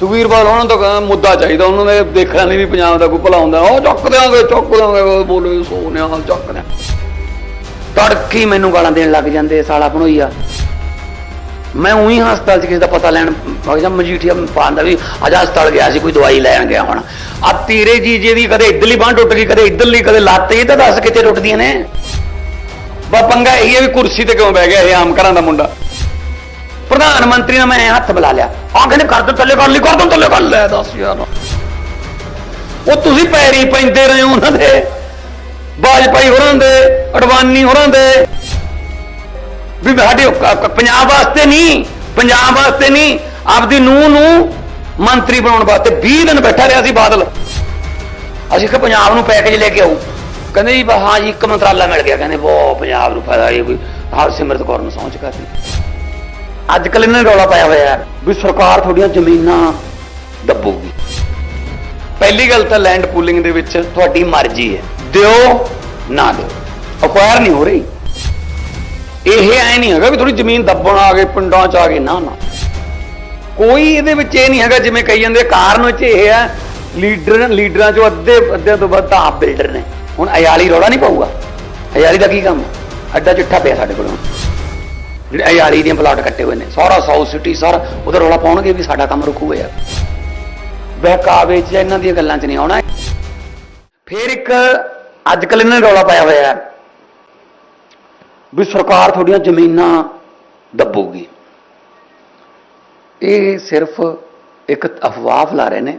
ਸੁਖਵੀਰ ਬਾਲ ਉਹਨਾਂ ਤੋਂ ਕਹਿੰਦਾ ਮੁੱਦਾ ਚਾਹੀਦਾ, ਉਹਨਾਂ ਨੇ ਦੇਖਣਾ ਨਹੀਂ ਵੀ ਪੰਜਾਬ ਦਾ ਕੋਈ ਭਲਾ ਹੁੰਦਾ। ਉਹ ਚੁੱਕ ਦਿਆਂਗੇ ਚੁੱਕ ਦਿਆਂਗੇ ਬੋਲੇ ਸੋਨਿਆ ਚੁੱਕ ਦਿਆਂ। ਤੜਕੀ ਮੈਨੂੰ ਗਾਲਾਂ ਦੇਣ ਲੱਗ ਜਾਂਦੇ ਸਾਲਾ ਬਣੋਈਆ ਮੈਂ ਉਹੀ ਹਸਪਤਾਲ 'ਚ ਕਿਸੇ ਦਾ ਪਤਾ ਲੈਣ ਵਗ ਜਾ, ਮਜੀਠੀਆ ਪਾਉਂਦਾ ਵੀ ਅੱਜ ਹਸਪਤਾਲ ਗਿਆ ਸੀ, ਕੋਈ ਦਵਾਈ ਲੈਣ ਗਿਆ ਹੁਣ। ਆ ਤੇਰੇ ਜੀਜੇ ਦੀ ਕਦੇ ਇੱਧਰਲੀ ਬਾਂਹ ਟੁੱਟ ਗਈ, ਕਦੇ ਇੱਧਰਲੀ, ਕਦੇ ਲੱਤ, ਇਹ ਤਾਂ ਦੱਸ ਕਿੱਥੇ ਟੁੱਟਦੀਆਂ ਨੇ? ਬਾ ਪੰਗਾ ਇਹ ਹੈ ਵੀ ਕੁਰਸੀ ਤੇ ਕਿਉਂ ਬਹਿ ਗਿਆ ਇਹ ਆਮ ਘਰਾਂ ਦਾ ਮੁੰਡਾ? ਪ੍ਰਧਾਨ ਮੰਤਰੀ ਨੇ ਮੈਂ ਹੱਥ ਮਿਲਾ ਲਿਆ। ਆ ਕਹਿੰਦੇ ਕਰ ਦੋ ਥੱਲੇ ਕਰ ਲਈ ਕਰ ਦੋ ਥੱਲੇ ਕਰ ਲੈ, ਦੱਸ ਯਾਰ। ਉਹ ਤੁਸੀਂ ਪੈਰੀ ਪੈਂਦੇ ਰਹੇ ਉਹਨਾਂ ਦੇ। ਬਾਜਪਾਈ ਹੋਰਾਂ ਦੇ, ਅਡਵਾਨੀ ਹੋਰਾਂ ਦੇ। ਵੀ ਸਾਡੇ ਪੰਜਾਬ ਵਾਸਤੇ ਨਹੀਂ, ਪੰਜਾਬ ਵਾਸਤੇ ਨਹੀਂ, ਆਪਦੀ ਨੂੰਹ ਨੂੰ ਮੰਤਰੀ ਬਣਾਉਣ ਵਾਸਤੇ 20 ਦਿਨ ਬੈਠਾ ਰਿਹਾ ਸੀ ਬਾਦਲ। ਅਸੀਂ ਕਿ ਪੰਜਾਬ ਨੂੰ ਪੈਕੇਜ ਲੈ ਕੇ ਆਉ ਕਹਿੰਦੇ ਜੀ ਬਸ ਹਾਂ ਜੀ, ਇੱਕ ਮੰਤਰਾਲਾ ਮਿਲ ਗਿਆ। ਕਹਿੰਦੇ ਬਹੁਤ ਪੰਜਾਬ ਨੂੰ ਫਾਇਦਾ ਇਹ ਕੋਈ ਹਾਲ ਸਿਮਰਤ ਕੌਰ ਨੂੰ ਸਹੁੰ ਚੁਕਾਤੀ ਅੱਜ ਕੱਲ ਇਹਨਾਂ ਨੇ ਰੌਲਾ ਪਾਇਆ ਹੋਇਆ ਵੀ ਸਰਕਾਰ ਤੁਹਾਡੀਆਂ ਜ਼ਮੀਨਾਂ ਦੱਬੂਗੀ। ਪਹਿਲੀ ਗੱਲ ਤਾਂ ਲੈਂਡ ਪੂਲਿੰਗ ਦੇ ਵਿੱਚ ਤੁਹਾਡੀ ਮਰਜ਼ੀ ਹੈ। ਦਿਓ, ਨਾ ਦਿਓ। ਅਕਵਾਇਰ ਨਹੀਂ ਹੋ ਰਹੀ। ਇਹ ਐ ਨਹੀਂ ਹੈਗਾ ਵੀ ਥੋੜੀ ਜ਼ਮੀਨ ਦੱਬਣ ਆ ਗਏ, ਪਿੰਡਾਂ ਚ ਆ ਗਏ, ਨਾ ਨਾ। ਕੋਈ ਇਹਦੇ ਵਿੱਚ ਇਹ ਨਹੀਂ ਹੈਗਾ, ਜਿਵੇਂ ਕਹੀ ਜਾਂਦੇ ਕਾਰਨ ਵਿੱਚ ਇਹ ਹੈ, ਲੀਡਰ, ਲੀਡਰਾਂ ਚੋਂ ਅੱਧੇ ਅੱਧੇ ਤੋਂ ਵੱਧ ਆਪ ਬਿਲਡਰ ਨੇ। ਹੁਣ ਅਯਾਲੀ ਰੌਲਾ ਨਹੀਂ ਪਾਊਗਾ। ਅਯਾਲੀ ਦਾ ਕੀ ਕੰਮ ਅੱਡਾ ਚਿੱਠਾ ਪਿਆ ਸਾਡੇ ਕੋਲੋਂ। ਜਿਹੜੇ ਅਯਾਲੀ ਦੀਆਂ ਪਲਾਟ ਕੱਟੇ ਹੋਏ ਨੇ। ਸਾਰਾ ਸਾਊਥ ਸਿਟੀ ਸਾਰਾ ਉਧਰ ਰੌਲਾ ਪਾਉਣਗੇ ਵੀ ਸਾਡਾ ਕੰਮ ਰੁਕੂ ਹੋਇਆ ਬਹਿਕਾਵੇ 'ਚ ਇਹਨਾਂ ਦੀਆਂ ਗੱਲਾਂ 'ਚ ਨਹੀਂ ਆਉਣਾ। ਫਿਰ ਇੱਕ ਅੱਜ ਕੱਲ ਇਹਨਾਂ ਨੇ ਰੌਲਾ ਪਾਇਆ ਹੋਇਆ ਹੈ ਵੀ ਸਰਕਾਰ ਤੁਹਾਡੀਆਂ ਜ਼ਮੀਨਾਂ ਦੱਬੂਗੀ। ਇਹ ਸਿਰਫ ਇੱਕ ਅਫਵਾਹ ਫੈਲਾ ਰਹੇ ਨੇ।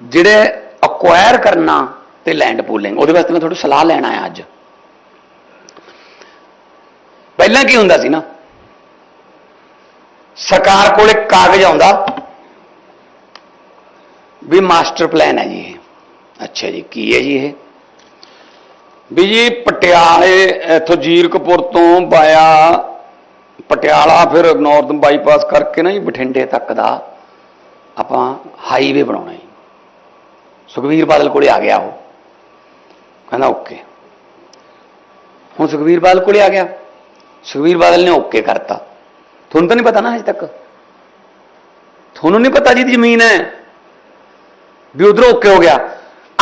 ਜਿਹੜੇ ਅਕਵਾਇਰ ਕਰਨਾ ਤੇ ਲੈਂਡ ਪੂਲਿੰਗ ਉਹਦੇ ਵਾਸਤੇ ਮੈਂ ਤੁਹਾਡੀ ਸਲਾਹ ਲੈਣ ਆਇਆ ਅੱਜ। ਪਹਿਲਾਂ ਕੀ ਹੁੰਦਾ ਸੀ ਨਾ? ਸਰਕਾਰ ਕੋਲ ਇੱਕ ਕਾਗਜ਼ ਆਉਂਦਾ ਵੀ ਮਾਸਟਰ ਪਲਾਨ ਹੈ ਜੀ ਇਹ। ਅੱਛਾ ਜੀ, ਕੀ ਹੈ ਜੀ ਇਹ? ਵੀ ਜੀ ਪਟਿਆਲੇ, ਇੱਥੋਂ ਜੀਰਕਪੁਰ ਤੋਂ ਬਾਇਆ ਪਟਿਆਲਾ, ਫਿਰ ਨਾਰਥ ਬਾਈਪਾਸ ਕਰਕੇ ਨਾ ਜੀ ਬਠਿੰਡੇ ਤੱਕ ਦਾ ਆਪਾਂ ਹਾਈਵੇ ਬਣਾਉਣਾ ਹੈ ਸੁਖਵੀਰ ਬਾਦਲ ਕੋਲੇ ਆ ਗਿਆ ਉਹ। ਕਹਿੰਦਾ ਓਕੇ ਹੁਣ ਸੁਖਵੀਰ ਬਾਦਲ ਕੋਲੇ ਆ ਗਿਆ। ਸੁਖਵੀਰ ਬਾਦਲ ਨੇ ਓਕੇ ਕਰਤਾ। ਤੁਹਾਨੂੰ ਤਾਂ ਨਹੀਂ ਪਤਾ ਨਾ ਅਜੇ ਤੱਕ? ਤੁਹਾਨੂੰ ਨਹੀਂ ਪਤਾ ਜਿਹਦੀ ਜ਼ਮੀਨ ਹੈ? ਵੀ ਉਧਰੋਂ ਓਕੇ ਹੋ ਗਿਆ।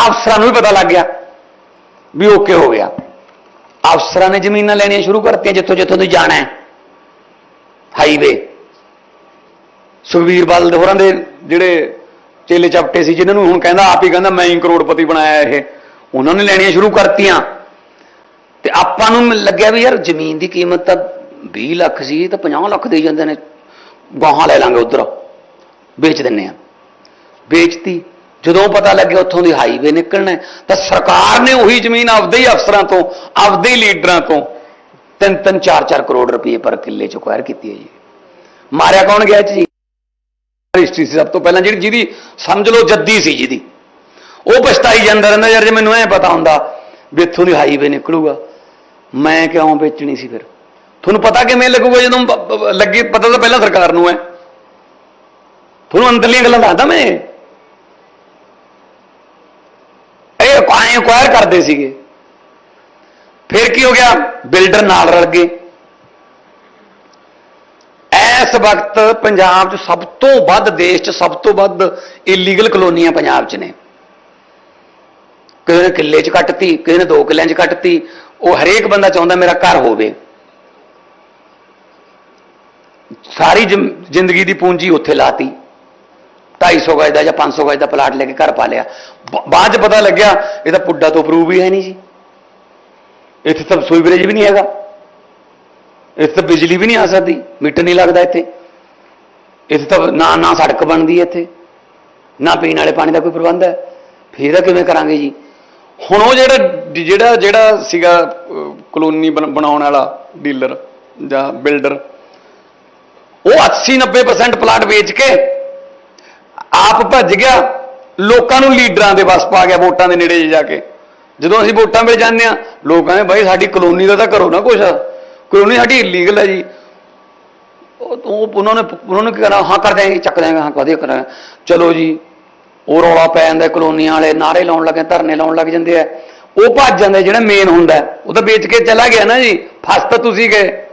ਅਫਸਰਾਂ ਨੂੰ ਵੀ ਪਤਾ ਲੱਗ ਗਿਆ ਵੀ ਓਕੇ ਹੋ ਗਿਆ। ਅਫਸਰਾਂ ਨੇ ਜ਼ਮੀਨਾਂ ਲੈਣੀਆਂ ਸ਼ੁਰੂ ਕਰਤੀਆਂ ਜਿੱਥੋਂ ਜਿੱਥੋਂ ਤੁਸੀਂ ਜਾਣਾ ਹੈ। ਹਾਈਵੇ। ਸੁਖਵੀਰ ਬਾਦਲ ਦੇ ਹੋਰਾਂ ਦੇ ਜਿਹੜੇ ਚੇਲੇ ਚਪਟੇ ਸੀ, ਜਿਨ੍ਹਾਂ ਨੂੰ ਹੁਣ ਕਹਿੰਦਾ, ਆਪ ਹੀ ਕਹਿੰਦਾ, ਮੈਂ ਹੀ ਕਰੋੜਪਤੀ ਬਣਾਇਆ ਇਹ। ਉਹਨਾਂ ਨੇ ਲੈਣੀਆਂ ਸ਼ੁਰੂ ਕਰਤੀਆਂ। ਤੇ ਆਪਾਂ ਨੂੰ ਲੱਗਿਆ ਵੀ ਯਾਰ ਜ਼ਮੀਨ ਦੀ ਕੀਮਤ ਤਾਂ 20 ਲੱਖ ਸੀ, ਤਾਂ 50 ਲੱਖ ਦੇ ਜਾਂਦੇ ਨੇ। ਗਾਹਾਂ ਲੈ ਲਾਂਗੇ ਉਧਰ। ਵੇਚ ਦਿੰਨੇ ਆ। ਵੇਚਤੀ। ਜਦੋਂ ਪਤਾ ਲੱਗਿਆ ਉੱਥੋਂ ਦੀ ਹਾਈਵੇ ਨਿਕਲਣਾ, ਤਾਂ ਸਰਕਾਰ ਨੇ ਉਹੀ ਜ਼ਮੀਨ ਆਪਦੇ ਹੀ ਅਫਸਰਾਂ ਤੋਂ, ਆਪਦੇ ਹੀ ਲੀਡਰਾਂ ਤੋਂ 3-3 4-4 ਕਰੋੜ ਰੁਪਏ ਪਰ ਕਿੱਲੇ ਚ ਅਕਵਾਇਰ ਕੀਤੀ ਹੈ ਜੀ। ਮਾਰਿਆ ਕੌਣ ਗਿਆ ਜੀ? ਹਿਸਟਰੀ ਸੀ ਸਭ ਤੋਂ ਪਹਿਲਾਂ ਜਿਹੜੀ ਜਿਹਦੀ ਸਮਝ ਲਓ ਜੱਦੀ ਸੀ ਜਿਹਦੀ। ਉਹ ਪਛਤਾਈ ਜਾਂਦਾ ਰਹਿੰਦਾ ਯਾਰ, ਜੇ ਮੈਨੂੰ ਐ ਪਤਾ ਹੁੰਦਾ ਵੀ ਇੱਥੋਂ ਦੀ ਹਾਈਵੇ ਨਿਕਲੂਗਾ। ਮੈਂ ਕਿਉਂ ਵੇਚਣੀ ਸੀ ਫਿਰ? ਤੁਹਾਨੂੰ ਪਤਾ ਕਿਵੇਂ ਲੱਗੂਗਾ ਜਦੋਂ ਲੱਗੇ, ਪਤਾ ਤਾਂ ਪਹਿਲਾਂ ਸਰਕਾਰ ਨੂੰ ਹੈ। ਤੁਹਾਨੂੰ ਅੰਦਰਲੀਆਂ ਗੱਲਾਂ ਦੱਸਦਾ ਮੈਂ। ਇਹ ਇਹ ਆਏ ਕਰਦੇ ਸੀਗੇ। ਫਿਰ ਕੀ ਹੋ ਗਿਆ? ਬਿਲਡਰ ਨਾਲ ਰਲ ਗਏ। ਇਸ ਵਕਤ ਪੰਜਾਬ 'ਚ ਸਭ ਤੋਂ ਵੱਧ, ਦੇਸ਼ 'ਚ ਸਭ ਤੋਂ ਵੱਧ ਇਲੀਗਲ ਕਲੋਨੀਆਂ ਪੰਜਾਬ 'ਚ ਨੇ। ਕਿਸੇ ਨੇ ਕਿੱਲੇ 'ਚ ਕੱਟਤੀ, ਕਿਸੇ ਨੇ ਦੋ ਕਿੱਲਿਆਂ 'ਚ ਕੱਟਤੀ ਉਹ ਹਰੇਕ ਬੰਦਾ ਚਾਹੁੰਦਾ ਮੇਰਾ ਘਰ ਹੋਵੇ। ਸਾਰੀ ਜ਼ਿੰ- ਜ਼ਿੰਦਗੀ ਦੀ ਪੂੰਜੀ ਉੱਥੇ ਲਾਤੀ। 250 ਗਜ ਦਾ ਜਾਂ 500 ਗਜ ਦਾ ਪਲਾਟ ਲੈ ਕੇ ਘਰ ਪਾ ਲਿਆ ਬਾਅਦ 'ਚ ਪਤਾ ਲੱਗਿਆ, ਇਹ ਤਾਂ ਪੁੱਡਾ ਤੋਂ ਅਪਰੂਵ ਹੀ ਹੈ ਨਹੀਂ ਜੀ। ਇੱਥੇ ਤਾਂ ਸੂਈ ਵੀ ਨਹੀਂ ਹੈਗਾ। ਇੱਥੇ ਤਾਂ ਬਿਜਲੀ ਵੀ ਨਹੀਂ ਆ ਸਕਦੀ। ਮੀਟਰ ਨਹੀਂ ਲੱਗਦਾ ਇੱਥੇ। ਇੱਥੇ ਤਾਂ ਨਾ ਨਾ ਸੜਕ ਬਣਦੀ ਹੈ ਇੱਥੇ। ਨਾ ਪੀਣ ਵਾਲੇ ਪਾਣੀ ਦਾ ਕੋਈ ਪ੍ਰਬੰਧ ਹੈ। ਫਿਰ ਇਹਦਾ ਕਿਵੇਂ ਕਰਾਂਗੇ ਜੀ? ਹੁਣ ਉਹ ਜਿਹੜਾ ਜਿਹੜਾ ਜਿਹੜਾ ਸੀਗਾ ਕਲੋਨੀ ਬਣ- ਬਣਾਉਣ ਵਾਲਾ ਡੀਲਰ ਜਾਂ ਬਿਲਡਰ, ਉਹ 80 90% ਪਲਾਟ ਵੇਚ ਕੇ ਆਪ ਭੱਜ ਗਿਆ, ਲੋਕਾਂ ਨੂੰ ਲੀਡਰਾਂ ਦੇ ਵਸ ਪਾ ਗਿਆ ਵੋਟਾਂ ਦੇ ਨੇੜੇ ਜਾ ਕੇ। ਜਦੋਂ ਅਸੀਂ ਵੋਟਾਂ ਵੇਲੇ ਜਾਂਦੇ ਆ ਲੋਕਾਂ ਨੇ ਬਾਈ ਸਾਡੀ ਕਲੋਨੀ ਦਾ ਤਾਂ ਕਰੋ ਨਾ ਕੁਛ ਕਲੋਨੀ ਸਾਡੀ ਇਲੀਗਲ ਹੈ ਜੀ। ਉਹ ਉਹਨਾਂ ਨੇ ਉਹਨਾਂ ਨੇ ਕੀ ਕਰਨਾ ਹਾਂ, ਕਰ ਦਿਆਂਗੇ, ਚੱਕ ਦਿਆਂਗੇ, ਹਾਂ ਕਦੇ ਕਰਾਂਗੇ ਚਲੋ ਜੀ ਉਹ ਰੌਲਾ ਪੈ ਜਾਂਦਾ, ਕਲੋਨੀਆਂ ਵਾਲੇ ਨਾਰੇ ਲਾਉਣ ਲੱਗੇ, ਧਰਨੇ ਲਾਉਣ ਲੱਗ ਜਾਂਦੇ ਆ। ਉਹ ਭੱਜ ਜਾਂਦੇ, ਜਿਹੜਾ ਮੇਨ ਹੁੰਦਾ ਉਹ ਤਾਂ ਵੇਚ ਕੇ ਚਲਾ ਗਿਆ ਨਾ ਜੀ। ਫਸ ਤਾਂ ਤੁਸੀਂ ਗਏ।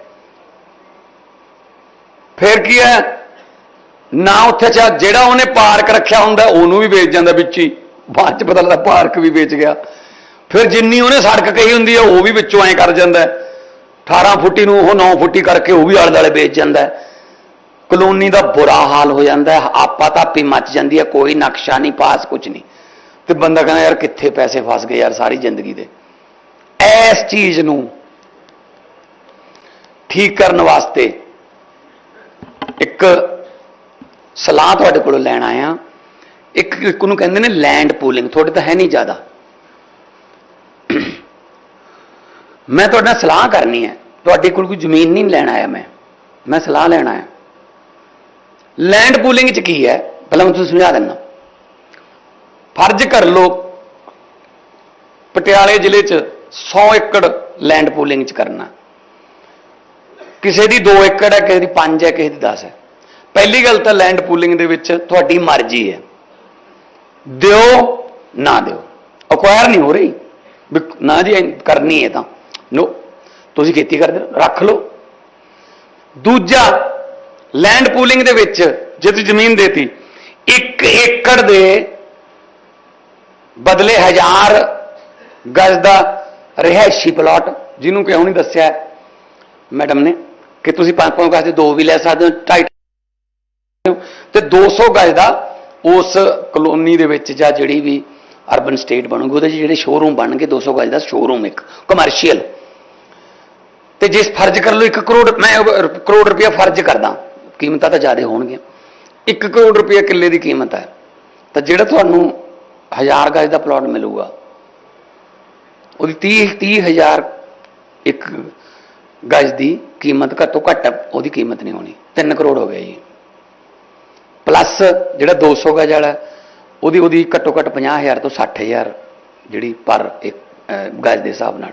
ਫਿਰ ਕੀ ਹੈ? ਨਾ ਉੱਥੇ ਚਾ ਜਿਹੜਾ ਉਹਨੇ ਪਾਰਕ ਰੱਖਿਆ ਹੁੰਦਾ, ਉਹਨੂੰ ਵੀ ਵੇਚ ਜਾਂਦਾ ਵਿੱਚ। ਹੀ ਬਾਅਦ ਚ ਪਤਾ ਲੱਗਦਾ ਪਾਰਕ ਵੀ ਵੇਚ ਗਿਆ। ਫਿਰ ਜਿੰਨੀ ਉਹਨੇ ਸੜਕ ਕਹੀ ਹੁੰਦੀ ਹੈ ਉਹ ਵੀ ਵਿੱਚੋਂ ਐ ਕਰ ਜਾਂਦਾ ਹੈ। 18 ਫੁੱਟੀ ਨੂੰ ਉਹ 9 ਫੁੱਟੀ ਕਰਕੇ ਉਹ ਵੀ ਆਲੇ ਦੁਆਲੇ ਵੇਚ ਜਾਂਦਾ ਕਲੋਨੀ ਦਾ ਬੁਰਾ ਹਾਲ ਹੋ ਜਾਂਦਾ ਹੈ, ਆਪਾ ਤਾਪੀ ਮੱਚ ਜਾਂਦੀ ਹੈ, ਕੋਈ ਨਕਸ਼ਾ ਨਹੀਂ, ਪਾਸ ਕੁਝ ਨਹੀਂ। ਤੇ ਬੰਦਾ ਕਹਿੰਦਾ, ਯਾਰ, ਕਿੱਥੇ ਪੈਸੇ ਫਸ ਗਏ ਯਾਰ ਸਾਰੀ ਜ਼ਿੰਦਗੀ ਦੇ? ਇਸ ਚੀਜ਼ ਨੂੰ ਠੀਕ ਕਰਨ ਵਾਸਤੇ ਇੱਕ ਸਲਾਹ ਤੁਹਾਡੇ ਕੋਲੋਂ ਲੈਣ ਆਇਆ। ਇੱਕ ਇੱਕ ਨੂੰ ਕਹਿੰਦੇ ਨੇ ਲੈਂਡ ਪੂਲਿੰਗ ਤੁਹਾਡੇ ਤਾਂ ਹੈ ਨਹੀਂ ਜ਼ਿਆਦਾ। ਮੈਂ ਤੁਹਾਡੇ ਨਾਲ ਸਲਾਹ ਕਰਨੀ ਹੈ। ਤੁਹਾਡੇ ਕੋਲ ਕੋਈ ਜ਼ਮੀਨ ਨਹੀਂ ਲੈਣ ਆਇਆ ਮੈਂ। ਮੈਂ ਸਲਾਹ ਲੈਣ ਆਇਆ। ਲੈਂਡ ਪੂਲਿੰਗ ਚ ਕੀ ਹੈ? ਪਹਿਲਾਂ ਮੈਂ ਤੁਹਾਨੂੰ ਸਮਝਾ ਦਿੰਦਾ। ਫਰਜ਼ ਕਰ ਲਓ, ਪਟਿਆਲੇ ਜ਼ਿਲ੍ਹੇ ਚ 100 ਏਕੜ ਲੈਂਡ ਪੂਲਿੰਗ ਚ ਕਰਨਾ ਕਿਸੇ ਦੀ 2 ਏਕੜ ਹੈ, ਕਿਸੇ ਦੀ 5 ਹੈ, ਕਿਸੇ ਦੀ 10 ਹੈ। ਪਹਿਲੀ ਗੱਲ ਤਾਂ ਲੈਂਡ ਪੂਲਿੰਗ ਦੇ ਵਿੱਚ ਤੁਹਾਡੀ ਮਰਜ਼ੀ ਹੈ। ਦਿਓ, ਨਾ ਦਿਓ। ਅਕਵਾਇਰ ਨਹੀਂ ਹੋ ਰਹੀ। ਵੀ ਨਾ ਜੀ ਕਰਨੀ ਹੈ ਤਾਂ। ਨੋ ਤੁਸੀਂ ਖੇਤੀ ਕਰਦੇ ਰੱਖ ਲਓ। ਦੂਜਾ ਲੈਂਡ ਪੂਲਿੰਗ ਦੇ ਵਿੱਚ ਜੇ ਤੁਸੀਂ ਜ਼ਮੀਨ ਦੇਤੀ 1 ਏਕੜ ਦੇ ਬਦਲੇ ਹਜ਼ਾਰ ਗਜ਼ ਦਾ ਰਿਹਾਇਸ਼ੀ ਪਲਾਟ ਜਿਹਨੂੰ ਕਿਉਂ ਨਹੀਂ ਦੱਸਿਆ ਮੈਡਮ ਨੇ ਕਿ ਤੁਸੀਂ ਪੰਜ ਪੰਜ ਗਜ਼ ਦੇ ਦੋ ਵੀ ਲੈ ਸਕਦੇ ਹੋ ਢਾਈ ਤੇ 200 ਗਜ਼ ਦਾ ਉਸ ਕਲੋਨੀ ਦੇ ਵਿੱਚ ਜਾਂ ਜਿਹੜੀ ਵੀ ਅਰਬਨ ਸਟੇਟ ਬਣੂਗੀ, ਉਹਦੇ 'ਚ ਜਿਹੜੇ ਸ਼ੋਰੂਮ ਬਣਨਗੇ 200 ਗਜ਼ ਦਾ ਸ਼ੋਰੂਮ ਇੱਕ ਕਮਰਸ਼ੀਅਲ ਤੇ ਜਿਸ ਫਰਜ਼ ਕਰ ਲਓ 1 ਕਰੋੜ, ਮੈਂ ਕਰੋੜ ਰੁਪਇਆ ਫਰਜ਼ ਕਰਦਾ। ਕੀਮਤਾਂ ਤਾਂ ਜ਼ਿਆਦਾ ਹੋਣਗੀਆਂ। 1 ਕਰੋੜ ਰੁਪਇਆ ਕਿੱਲੇ ਦੀ ਕੀਮਤ ਹੈ। ਤਾਂ ਜਿਹੜਾ ਤੁਹਾਨੂੰ 1000 ਗਜ਼ ਦਾ ਪਲਾਟ ਮਿਲੂਗਾ, ਉਹਦੀ 30 30000 ਇੱਕ ਗਜ਼ ਦੀ ਕੀਮਤ ਘੱਟੋ ਘੱਟ ਉਹਦੀ ਕੀਮਤ ਨਹੀਂ ਹੋਣੀ। 3 ਕਰੋੜ ਹੋ ਗਿਆ ਜੀ। ਪਲੱਸ ਜਿਹੜਾ 200 ਗਜ ਵਾਲਾ, ਉਹਦੀ ਉਹਦੀ ਘੱਟੋ ਘੱਟ 50000 ਤੋਂ 60000 ਜਿਹੜੀ ਪਰ ਇੱਕ ਗਜ ਦੇ ਹਿਸਾਬ ਨਾਲ।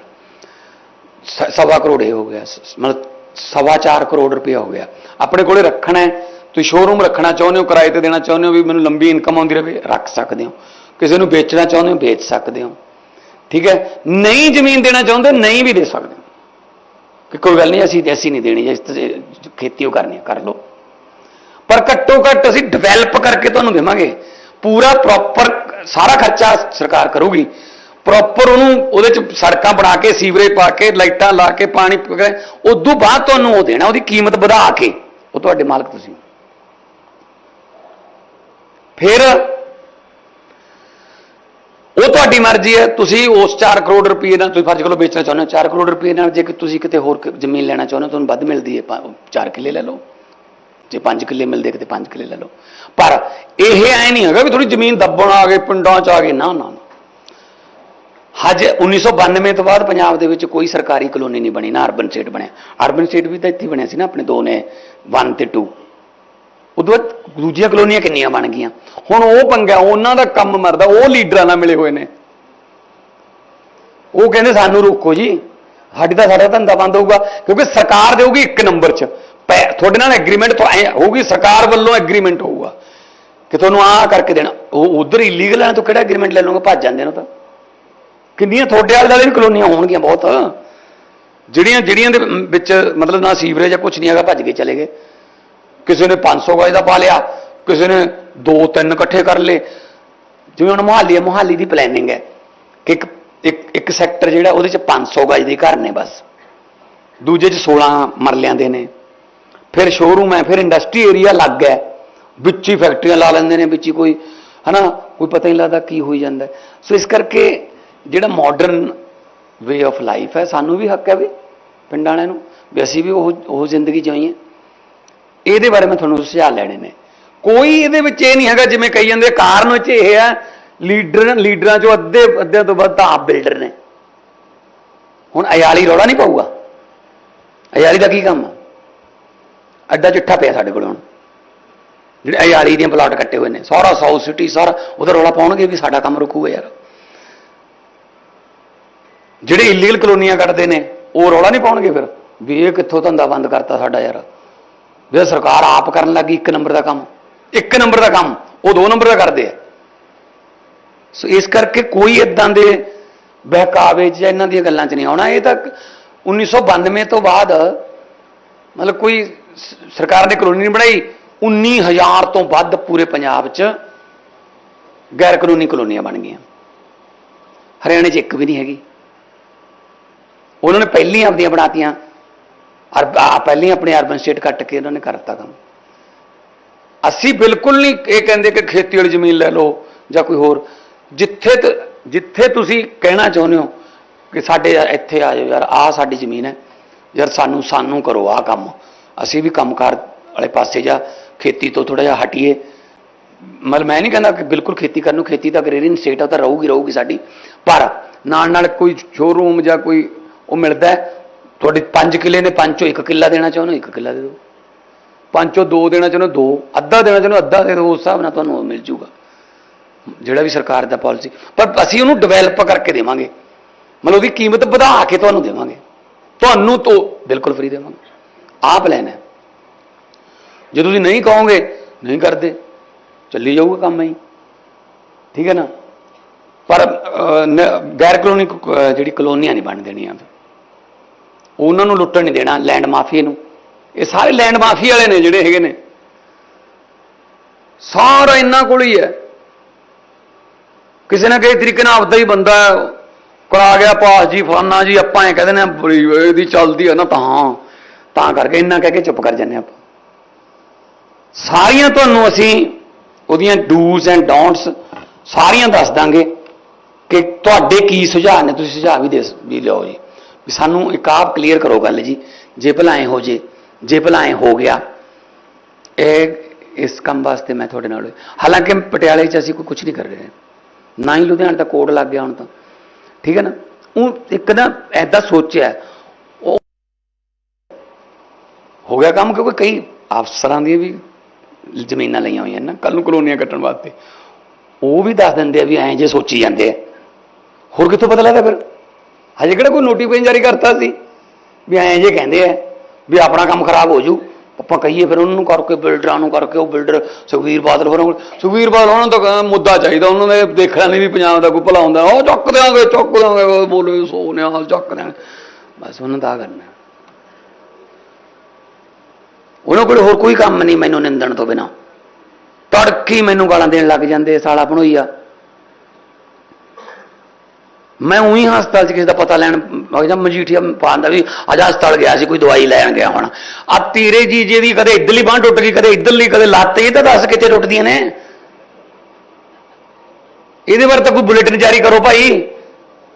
ਸਵਾ ਕਰੋੜ ਇਹ ਹੋ ਗਿਆ। ਸ- ਮਤਲਬ ਸਵਾ ਚਾਰ ਕਰੋੜ ਰੁਪਇਆ ਹੋ ਗਿਆ ਆਪਣੇ ਕੋਲੇ ਰੱਖਣਾ ਹੈ ਤੁਸੀਂ ਸ਼ੋਰੂਮ ਰੱਖਣਾ ਚਾਹੁੰਦੇ ਹੋ ਕਿਰਾਏ ਤੇ ਦੇਣਾ ਚਾਹੁੰਦੇ ਹੋ ਵੀ ਮੈਨੂੰ ਲੰਬੀ ਇਨਕਮ ਆਉਂਦੀ ਰਹੇ ਰੱਖ ਸਕਦੇ ਹੋ ਕਿਸੇ ਨੂੰ ਵੇਚਣਾ ਚਾਹੁੰਦੇ ਹੋ ਵੇਚ ਸਕਦੇ ਹੋ ਠੀਕ ਹੈ ਨਹੀਂ ਜ਼ਮੀਨ ਦੇਣਾ ਚਾਹੁੰਦੇ ਨਹੀਂ ਵੀ ਦੇ ਸਕਦੇ ਹੋ ਕਿ ਕੋਈ ਗੱਲ ਨਹੀਂ ਅਸੀਂ ਐਸੀ ਨਹੀਂ ਦੇਣੀ ਜੇ ਖੇਤੀ ਉਹ ਕਰਨੀ ਹੈ, ਕਰ ਲਓ ਪਰ ਘੱਟੋ ਘੱਟ ਅਸੀਂ ਡਿਵੈਲਪ ਕਰਕੇ ਤੁਹਾਨੂੰ ਦੇਵਾਂਗੇ ਪੂਰਾ ਪ੍ਰੋਪਰ ਸਾਰਾ ਖਰਚਾ ਸਰਕਾਰ ਕਰੂਗੀ ਪ੍ਰੋਪਰ ਉਹਨੂੰ ਉਹਦੇ ਚ ਸੜਕਾਂ ਬਣਾ ਕੇ ਸੀਵਰੇਜ ਪਾ ਕੇ, ਲਾਈਟਾਂ ਲਾ ਕੇ, ਪਾਣੀ ਉਦੋਂ ਬਾਅਦ ਤੁਹਾਨੂੰ ਉਹ ਦੇਣਾ, ਉਹਦੀ ਕੀਮਤ ਵਧਾ ਕੇ। ਉਹ ਤੁਹਾਡੇ ਮਾਲਕ ਤੁਸੀਂ। ਫਿਰ ਉਹ ਤੁਹਾਡੀ ਮਰਜ਼ੀ ਹੈ। ਤੁਸੀਂ ਉਸ 4 ਕਰੋੜ ਰੁਪਏ ਨਾਲ, ਤੁਸੀਂ ਫਰਜ਼ ਕਰੋ ਵੇਚਣਾ ਚਾਹੁੰਦੇ ਹੋ 4 ਕਰੋੜ ਰੁਪਏ ਨਾਲ ਜੇ ਤੁਸੀਂ ਕਿਤੇ ਹੋਰ ਜ਼ਮੀਨ ਲੈਣਾ ਚਾਹੁੰਦੇ ਹੋ, ਤੁਹਾਨੂੰ ਵੱਧ ਮਿਲਦੀ ਹੈ। 4 ਕਿੱਲੇ ਲੈ ਲਓ। ਜੇ 5 ਕਿੱਲੇ ਮਿਲਦੇ ਕਿਤੇ 5 ਕਿੱਲੇ ਲੈ ਲਓ। ਪਰ ਇਹ ਐ ਨਹੀਂ ਹੈਗਾ ਵੀ ਥੋੜੀ ਜ਼ਮੀਨ ਦੱਬਣ ਆ ਗਏ, ਪਿੰਡਾਂ ਚ ਆ ਗਏ। ਨਾ ਨਾ ਨਾ। ਹਜੇ 1992 ਤੋਂ ਬਾਅਦ ਪੰਜਾਬ ਦੇ ਵਿੱਚ ਕੋਈ ਸਰਕਾਰੀ ਕਲੋਨੀ ਨਹੀਂ ਬਣੀ, ਨਾ ਅਰਬਨ ਸਟੇਟ ਬਣਿਆ। ਅਰਬਨ ਸਟੇਟ ਵੀ ਤਾਂ ਇੱਥੇ ਬਣਿਆ ਸੀ ਨਾ, ਆਪਣੇ ਦੋ ਨੇ 1 ਤੇ 2 ਉਦੋਂ ਬਾਅਦ ਦੂਜੀਆਂ ਕਲੋਨੀਆਂ ਕਿੰਨੀਆਂ ਬਣ ਗਈਆਂ। ਹੁਣ ਉਹ ਪੰਗਾ, ਉਹਨਾਂ ਦਾ ਕੰਮ ਮਰਦਾ, ਉਹ ਲੀਡਰਾਂ ਨਾਲ ਮਿਲੇ ਹੋਏ ਨੇ। ਉਹ ਕਹਿੰਦੇ ਸਾਨੂੰ ਰੋਕੋ ਜੀ, ਸਾਡੀ ਤਾਂ, ਸਾਡਾ ਧੰਦਾ ਬੰਦ ਹੋਊਗਾ, ਕਿਉਂਕਿ ਸਰਕਾਰ ਦੇਊਗੀ ਇੱਕ ਨੰਬਰ 'ਚ। ਪੈ- ਤੁਹਾਡੇ ਨਾਲ ਐਗਰੀਮੈਂਟ ਤੋਂ ਐ ਹੋਊਗੀ, ਸਰਕਾਰ ਵੱਲੋਂ ਐਗਰੀਮੈਂਟ ਹੋਊਗਾ। ਕਿ ਤੁਹਾਨੂੰ ਆਹ ਕਰਕੇ ਦੇਣਾ। ਉਹ ਉਧਰ ਇਲੀਗਲ ਹੈ ਤਾਂ ਕਿਹੜਾ ਐਗਰੀਮੈਂਟ ਲੈ ਲਓਗੇ? ਭੱਜ ਜਾਂਦੇ ਨੇ ਤਾਂ। ਕਿੰਨੀਆਂ ਤੁਹਾਡੇ ਵਾਲੇ ਵਾਲੇ ਵੀ ਕਲੋਨੀਆਂ ਹੋਣਗੀਆਂ ਬਹੁਤ। ਜਿਹੜੀਆਂ ਜਿਹੜੀਆਂ ਦੇ ਵਿੱਚ ਮਤਲਬ ਨਾ ਸੀਵਰੇਜ ਜਾਂ ਕੁਛ ਨਹੀਂ ਹੈਗਾ, ਭੱਜ ਕੇ ਚਲੇ ਗਏ। ਕਿਸੇ ਨੇ 500 ਗਜ ਦਾ ਪਾ ਲਿਆ, ਕਿਸੇ ਨੇ ਦੋ ਤਿੰਨ ਇਕੱਠੇ ਕਰ ਲਏ। ਜਿਵੇਂ ਹੁਣ ਮੁਹਾਲੀ ਹੈ ਮੁਹਾਲੀ ਦੀ ਪਲੈਨਿੰਗ ਹੈ ਕਿ ਇੱਕ ਇੱਕ ਇੱਕ ਸੈਕਟਰ ਜਿਹੜਾ ਉਹਦੇ ਚ 500 ਗਜ ਦੇ ਘਰ ਨੇ ਬਸ। ਦੂਜੇ ਚ 16 ਮਰਲਿਆਂ ਦੇ ਨੇ। ਫਿਰ ਸ਼ੋਰੂਮ ਹੈ, ਫਿਰ ਇੰਡਸਟਰੀ ਏਰੀਆ ਲੱਗ ਹੈ। ਵਿੱਚ ਹੀ ਫੈਕਟਰੀਆਂ ਲਾ ਲੈਂਦੇ ਨੇ, ਵਿੱਚ ਹੀ ਕੋਈ, ਹਨਾ, ਕੋਈ ਪਤਾ ਨਹੀਂ ਲੱਗਦਾ ਕੀ ਹੋਈ ਜਾਂਦਾ। ਸੋ ਇਸ ਕਰਕੇ ਜਿਹੜਾ ਮਾਡਰਨ ਵੇ ਆਫ ਲਾਈਫ ਹੈ, ਸਾਨੂੰ ਵੀ ਹੱਕ ਹੈ ਵੀ ਪਿੰਡਾਂ ਵਾਲਿਆਂ ਨੂੰ, ਵੀ ਅਸੀਂ ਵੀ ਉਹ ਉਹ ਜ਼ਿੰਦਗੀ ਜਿਉਈਏ। ਇਹਦੇ ਬਾਰੇ ਮੈਂ ਤੁਹਾਨੂੰ ਸੁਝਾਅ ਲੈਣੇ ਨੇ। ਕੋਈ ਇਹਦੇ ਵਿੱਚ ਇਹ ਨਹੀਂ ਹੈਗਾ, ਜਿਵੇਂ ਕਹੀ ਜਾਂਦੇ ਕਾਰਨ ਵਿੱਚ ਇਹ ਹੈ, ਲੀਡਰ, ਲੀਡਰਾਂ ਚੋਂ ਅੱਧੇ, ਅੱਧਿਆਂ ਤੋਂ ਵੱਧ ਤਾਂ ਆਪ ਬਿਲਡਰ ਨੇ। ਹੁਣ ਅਯਾਲੀ ਰੌਲਾ ਨਹੀਂ ਪਊਗਾ। ਅਯਾਲੀ ਦਾ ਕੀ ਕੰਮ ਆ? ਅੱਡਾ ਚਿੱਠਾ ਪਿਆ ਸਾਡੇ ਕੋਲ ਹੁਣ। ਜਿਹੜੇ ਅਯਾਲੀ ਦੀਆਂ ਪਲਾਟ ਕੱਟੇ ਹੋਏ ਨੇ, ਸਾਰਾ ਸਾਊਥ ਸਿਟੀ ਸਾਰਾ, ਉਹਦਾ ਰੌਲਾ ਪਾਉਣਗੇ ਵੀ ਸਾਡਾ ਕੰਮ ਰੁਕੂਗਾ ਯਾਰ। ਜਿਹੜੇ ਇਲੀਗਲ ਕਲੋਨੀਆਂ ਕੱਟਦੇ ਨੇ, ਉਹ ਰੌਲਾ ਨਹੀਂ ਪਾਉਣਗੇ ਫਿਰ? ਵੀ ਇਹ ਕਿੱਥੋਂ ਧੰਦਾ ਬੰਦ ਕਰਤਾ ਸਾਡਾ ਯਾਰ? ਜੇ ਸਰਕਾਰ ਆਪ ਕਰਨ ਲੱਗੀ ਇੱਕ ਨੰਬਰ ਦਾ ਕੰਮ? ਇੱਕ ਨੰਬਰ ਦਾ ਕੰਮ, ਉਹ ਦੋ ਨੰਬਰ ਦਾ ਕਰਦੇ ਆ। ਸੋ ਇਸ ਕਰਕੇ ਕੋਈ ਇਦਾਂ ਦੇ ਬਹਿਕਾਵੇ ਜਾਂ ਇਹਨਾਂ ਦੀਆਂ ਗੱਲਾਂ 'ਚ ਨਹੀਂ ਆਉਣਾ। ਇਹ ਤਾਂ 1992 ਤੋਂ ਬਾਅਦ, ਮਤਲਬ ਕੋਈ ਸਰਕਾਰ ਨੇ ਕਲੋਨੀ ਨਹੀਂ ਬਣਾਈ 19000 ਤੋਂ ਵੱਧ ਪੂਰੇ ਪੰਜਾਬ 'ਚ ਗੈਰ ਕਾਨੂੰਨੀ ਕਲੋਨੀਆਂ ਬਣ ਗਈਆਂ। ਹਰਿਆਣੇ 'ਚ ਇੱਕ ਵੀ ਨਹੀਂ ਹੈਗੀ। ਉਹਨਾਂ ਨੇ ਪਹਿਲੀਆਂ ਆਪਣੀਆਂ ਬਣਾਤੀਆਂ। ਅਰ ਆ ਪਹਿਲੀਆਂ ਆਪਣੇ ਅਰਬਨ ਸਟੇਟ ਕੱਟ ਕੇ ਉਹਨਾਂ ਨੇ ਕਰਤਾ ਕੰਮ। ਅਸੀਂ ਬਿਲਕੁਲ ਨਹੀਂ ਇਹ ਕਹਿੰਦੇ ਕਿ ਖੇਤੀ ਵਾਲੀ ਜ਼ਮੀਨ ਲੈ ਲਓ ਜਾਂ ਕੋਈ ਹੋਰ। ਜਿੱਥੇ ਤ- ਜਿੱਥੇ ਤੁਸੀਂ ਕਹਿਣਾ ਚਾਹੁੰਦੇ ਹੋ ਕਿ ਸਾਡੇ ਇੱਥੇ ਆ ਜਾਓ, ਯਾਰ ਆਹ ਸਾਡੀ ਜ਼ਮੀਨ ਹੈ। ਯਾਰ ਸਾਨੂੰ ਸਾਨੂੰ ਕਰੋ ਆਹ ਕੰਮ। ਅਸੀਂ ਵੀ ਕੰਮਕਾਰ ਵਾਲੇ ਪਾਸੇ ਜਾਂ ਖੇਤੀ ਤੋਂ ਥੋੜਾ ਜਿਹਾ ਹਟੀਏ। ਮਤਲਬ ਮੈਂ ਨਹੀਂ ਕਹਿੰਦਾ ਕਿ ਬਿਲਕੁਲ ਖੇਤੀ ਕਰਨ ਨੂੰ, ਖੇਤੀ ਤਾਂ ਅਗਰੇਰੀਅਨ ਸਟੇਟ ਆ ਤਾਂ ਰਹੂਗੀ ਰਹੂਗੀ ਸਾਡੀ। ਪਰ ਨਾਲ ਨਾਲ ਕੋਈ ਸ਼ੋਰੂਮ ਜਾਂ ਕੋਈ ਉਹ ਮਿਲਦਾ ਤੁਹਾਡੇ 5 ਕਿੱਲੇ ਨੇ ਪੰਜੋਂ ਇੱਕ ਕਿੱਲਾ ਦੇਣਾ ਚਾਹੁੰਦੇ ਹੋ ਇੱਕ ਕਿੱਲਾ ਦੇ ਦਿਓ। ਚੋਂ ਦੋ ਦੇਣਾ ਚਾਹੁੰਦੇ ਹੋ, ਦੋ ਅੱਧਾ ਦੇਣਾ ਚਾਹੁੰਦੇ ਹੋ, ਅੱਧਾ ਦੇ ਦਿਓ ਉਸ ਹਿਸਾਬ ਨਾਲ ਤੁਹਾਨੂੰ ਉਹ ਮਿਲ ਜੂਗਾ। ਜਿਹੜਾ ਵੀ ਸਰਕਾਰ ਦਾ ਪਾਲਿਸੀ ਪਰ ਅਸੀਂ ਉਹਨੂੰ ਡਿਵੈਲਪ ਕਰਕੇ ਦੇਵਾਂਗੇ। ਮਤਲਬ ਉਹਦੀ ਕੀਮਤ ਵਧਾ ਕੇ ਤੁਹਾਨੂੰ ਦੇਵਾਂਗੇ। ਤੁਹਾਨੂੰ ਤੋਂ ਬਿਲਕੁਲ ਫ੍ਰੀ ਦੇਵਾਂਗੇ। ਆਹ ਪਲਾਨ ਹੈ। ਜੇ ਤੁਸੀਂ ਨਹੀਂ ਕਹੋਗੇ ਨਹੀਂ ਕਰਦੇ ਚੱਲੀ ਜਾਊਗਾ ਕੰਮ ਹੀ। ਠੀਕ ਹੈ ਨਾ? ਪਰ ਗੈਰ ਕਲੋਨੀ ਜਿਹੜੀ ਕਲੋਨੀਆਂ ਨਹੀਂ ਬਣ ਦੇਣੀਆਂ। ਉਹਨਾਂ ਨੂੰ ਲੁੱਟਣ ਨਹੀਂ ਦੇਣਾ, ਲੈਂਡ ਮਾਫੀਏ ਨੂੰ। ਇਹ ਸਾਰੇ ਲੈਂਡ ਮਾਫੀ ਵਾਲੇ ਨੇ ਜਿਹੜੇ ਹੈਗੇ ਨੇ। ਸਾਰਾ ਇਹਨਾਂ ਕੋਲ ਹੀ ਹੈ। ਕਿਸੇ ਨਾ ਕਿਸੇ ਤਰੀਕੇ ਨਾਲ ਆਪਦਾ ਹੀ ਬੰਦਾ ਕਰਾ ਗਿਆ ਪਾਸ ਜੀ, ਫਲਾਨਾ ਜੀ, ਆਪਾਂ ਇਹ ਕਹਿੰਦੇ ਨੇ, ਬੜੀ ਇਹਦੀ ਚੱਲਦੀ ਹੈ ਨਾ ਤਾਂ। ਤਾਂ ਕਰਕੇ ਇੰਨਾ ਕਹਿ ਕੇ ਚੁੱਪ ਕਰ ਜੰਨੇ ਆਪਾਂ। ਸਾਰੀਆਂ ਤੁਹਾਨੂੰ ਅਸੀਂ ਉਹਦੀਆਂ ਡੂਜ਼ ਐਂਡ ਡੋਂਟਸ ਸਾਰੀਆਂ ਦੱਸ ਦਾਂਗੇ ਕਿ ਤੁਹਾਡੇ ਕੀ ਸੁਝਾਅ ਨੇ, ਤੁਸੀਂ ਸੁਝਾਅ ਵੀ ਦੇ ਵੀ ਲਿਓ ਜੀ। ਵੀ ਸਾਨੂੰ ਇੱਕ ਆਪ ਕਲੀਅਰ ਕਰੋ ਗੱਲ ਜੀ। ਜੇ ਭਲਾ ਐਂ ਹੋ ਜੇ ਜੇ ਭਲਾ ਐਂ ਹੋ ਗਿਆ, ਇਹ ਇਸ ਕੰਮ ਵਾਸਤੇ ਮੈਂ ਤੁਹਾਡੇ ਨਾਲ ਹਾਲਾਂਕਿ ਪਟਿਆਲੇ 'ਚ ਅਸੀਂ ਕੋਈ ਕੁਝ ਨਹੀਂ ਕਰ ਰਹੇ। ਨਾ ਹੀ ਲੁਧਿਆਣਾ ਦਾ ਕੋਡ ਲੱਗ ਗਿਆ ਹੁਣ ਤਾਂ। ਠੀਕ ਹੈ ਨਾ? ਉਹ ਇੱਕ ਨਾ ਐਦਾਂ ਸੋਚਿਆ, ਉਹ ਹੋ ਗਿਆ ਕੰਮ ਕਿਉਂਕਿ ਕਈ ਅਫਸਰਾਂ ਦੀਆਂ ਵੀ ਜ਼ਮੀਨਾਂ ਲਈਆਂ ਹੋਈਆਂ ਨਾ। ਕੱਲ ਨੂੰ ਕਲੋਨੀਆਂ ਕੱਟਣ ਵਾਸਤੇ। ਉਹ ਵੀ ਦੱਸ ਦਿੰਦੇ ਆ ਵੀ ਐਂ ਜੇ ਸੋਚੀ ਜਾਂਦੇ ਆ। ਹੋਰ ਕਿੱਥੋਂ ਪਤਾ ਲੱਗਦਾ ਫਿਰ? ਹਜੇ ਕਿਹੜਾ ਕੋਈ ਨੋਟੀਫਿਕੇਸ਼ਨ ਜਾਰੀ ਕਰਤਾ ਸੀ? ਵੀ ਐਂ ਜੇ ਕਹਿੰਦੇ ਆ ਵੀ ਆਪਣਾ ਕੰਮ ਖਰਾਬ ਹੋ ਜੂ ਆਪਾਂ ਕਹੀਏ ਫਿਰ ਉਹਨਾਂ ਨੂੰ ਕਰਕੇ ਬਿਲਡਰਾਂ ਨੂੰ ਕਰਕੇ ਉਹ ਬਿਲਡਰ ਸੁਖਵੀਰ ਬਾਦਲ ਹੋਰਾਂ ਕੋਲ। ਸੁਖਵੀਰ ਬਾਦਲ ਉਹਨਾਂ ਨੂੰ ਤਾਂ ਮੁੱਦਾ ਚਾਹੀਦਾ, ਉਹਨਾਂ ਨੇ ਦੇਖਣਾ ਨਹੀਂ ਵੀ ਪੰਜਾਬ ਦਾ ਕੋਈ ਭਲਾ ਹੁੰਦਾ। ਉਹ ਚੱਕ ਦਿਆਂਗੇ, ਚੁੱਕ ਦਿਆਂਗੇ, ਉਹ ਬੋਲੇ ਸੋ ਨਿਹਾਲ ਚੱਕ ਦਿਆਂਗੇ। ਬਸ ਉਹਨਾਂ ਦਾ ਆਹ ਕਰਨਾ ਉਹਨਾਂ ਕੋਲ ਹੋਰ ਕੋਈ ਕੰਮ ਨਹੀਂ ਮੈਨੂੰ ਨਿੰਦਣ ਤੋਂ ਬਿਨਾ। ਤੜਕੀ ਮੈਨੂੰ ਗਾਲਾਂ ਦੇਣ ਲੱਗ ਜਾਂਦੇ, ਸਾਲਾ ਭਣੋਈਆ। ਮੈਂ ਉਹੀ ਹਸਪਤਾਲ 'ਚ ਕਿਸੇ ਦਾ ਪਤਾ ਲੈਣ, ਮੈਂ ਜਾਂ ਮਜੀਠੀਆ ਪਾਉਂਦਾ ਵੀ ਅੱਜ ਹਸਪਤਾਲ ਗਿਆ ਸੀ, ਕੋਈ ਦਵਾਈ ਲੈਣ ਗਿਆ ਹੁਣ। ਆ ਤੇਰੇ ਜੀਜੇ ਦੀ ਕਦੇ ਇੱਧਰਲੀ ਬਾਂਹ ਟੁੱਟ ਗਈ, ਕਦੇ ਇੱਧਰਲੀ, ਕਦੇ ਲੱਤ, ਇਹ ਤਾਂ ਦੱਸ ਕਿੱਥੇ ਟੁੱਟਦੀਆਂ ਨੇ? ਇਹਦੇ ਬਾਰੇ ਤਾਂ ਕੋਈ ਬੁਲੇਟਿਨ ਜਾਰੀ ਕਰੋ ਭਾਈ।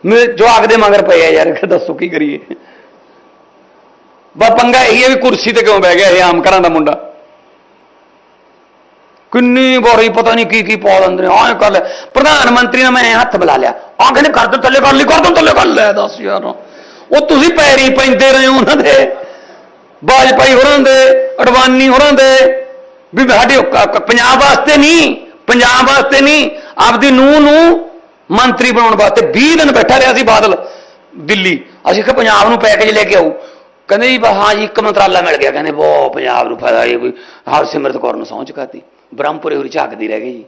ਮੇਰੇ ਜਵਾਕ ਦੇ ਮਗਰ ਪਏ ਆ ਯਾਰ ਦੱਸੋ ਕੀ ਕਰੀਏ। ਬਾ ਪੰਗਾ ਇਹੀ ਹੈ ਵੀ ਕੁਰਸੀ ਤੇ ਕਿਉਂ ਬਹਿ ਗਿਆ ਇਹ ਆਮ ਘਰਾਂ ਦਾ ਮੁੰਡਾ? ਕਿੰਨੀ ਵਾਰੀ ਪਤਾ ਨਹੀਂ ਕੀ ਕੀ ਪਾ ਦਿੰਦੇ ਨੇ ਆਹ ਕਰ ਲੈ। ਪ੍ਰਧਾਨ ਮੰਤਰੀ ਨੇ ਮੈਂ ਹੱਥ ਬੁਲਾ ਲਿਆ। ਆਹ ਕਹਿੰਦੇ ਕਰ ਦੋ ਥੱਲੇ ਕਰ ਲਈ ਕਰ ਦੋ ਥੱਲੇ ਕਰ ਲੈ, ਦੱਸ ਯਾਰ। ਉਹ ਤੁਸੀਂ ਪੈਰੀ ਪੈਂਦੇ ਰਹੇ ਹੋ ਉਹਨਾਂ ਦੇ। ਬਾਜਪਾਈ ਹੋਰਾਂ ਦੇ, ਅਡਵਾਨੀ ਹੋਰਾਂ ਦੇ। ਵੀ ਸਾਡੇ ਪੰਜਾਬ ਵਾਸਤੇ ਨਹੀਂ, ਪੰਜਾਬ ਵਾਸਤੇ ਨਹੀਂ, ਆਪਦੀ ਨੂੰਹ ਨੂੰ ਮੰਤਰੀ ਬਣਾਉਣ ਵਾਸਤੇ 20 ਦਿਨ ਬੈਠਾ ਰਿਹਾ ਸੀ ਬਾਦਲ, ਦਿੱਲੀ। ਅਸੀਂ ਕਿ ਪੰਜਾਬ ਨੂੰ ਪੈਕੇਜ ਲੈ ਕੇ ਆਊ। ਕਹਿੰਦੇ ਜੀ, ਬਸ ਹਾਂ ਜੀ, ਇੱਕ ਮੰਤਰਾਲਾ ਮਿਲ ਗਿਆ। ਕਹਿੰਦੇ ਬਹੁਤ ਪੰਜਾਬ ਨੂੰ ਫਾਇਦਾ ਇਹ ਕੋਈ ਹਰਸਿਮਰਤ ਕੌਰ ਨੂੰ ਸਹੁੰ ਚੁਕਾਤੀ ਬ੍ਰਹਮਪੁਰੇ ਉਰੀ ਝਾਕਦੀ ਰਹਿ ਗਈ ਜੀ।